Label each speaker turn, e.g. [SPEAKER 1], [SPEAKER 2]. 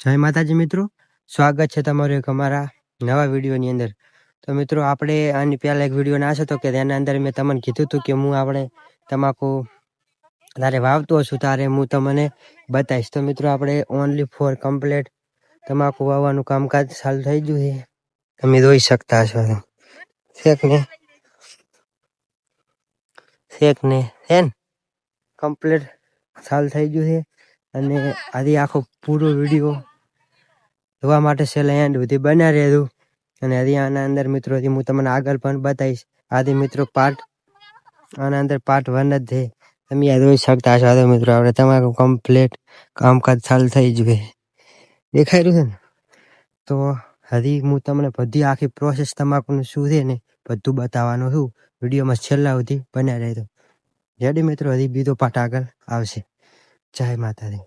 [SPEAKER 1] જય માતાજી મિત્રો. સ્વાગત છે તમારું એક અમારા નવા વિડીયોની અંદર. તો મિત્રો, આપણે આની પહેલાં એક વીડિયો ના હતો કે તેના અંદર મેં તમને કીધું હતું કે હું આપણે તમાકુ તારે વાવતો છું, તારે હું તમને બતાવીશ. તો મિત્રો, આપણે ઓનલી ફોર કમ્પ્લેટ તમાકુ વાવવાનું કામકાજ ચાલુ થઈ ગયું છે. તમે જોઈ શકતા છો શેક ને? શેક ને? હે કમ્પ્લેટ ચાલુ થઈ ગયું છે. અને આજે આખો પૂરો વીડિયો જોવા માટે છેલ્લે એન્ડ સુધી બન્યા રહેતું અને હજી આના અંદર મિત્રો હજી હું તમને આગળ પણ બતાવીશ. આદિ મિત્રો પાર્ટ આના અંદર પાર્ટ વન જ છે. તમે આ જોઈ શકતા છો તો મિત્રો, આપણે તમારું કમ્પ્લીટ કામકાજ ચાલુ થઈ ગયું. દેખાય રહ્યું છે ને? તો હજી હું તમને બધી આખી પ્રોસેસ તમાકુનું શું છે ને બધું બતાવવાનું છું. વિડીયોમાં છેલ્લા સુધી બન્યા રહેતો રેડી મિત્રો હજી બીજો પાર્ટ આગળ આવશે. જય માતાજી.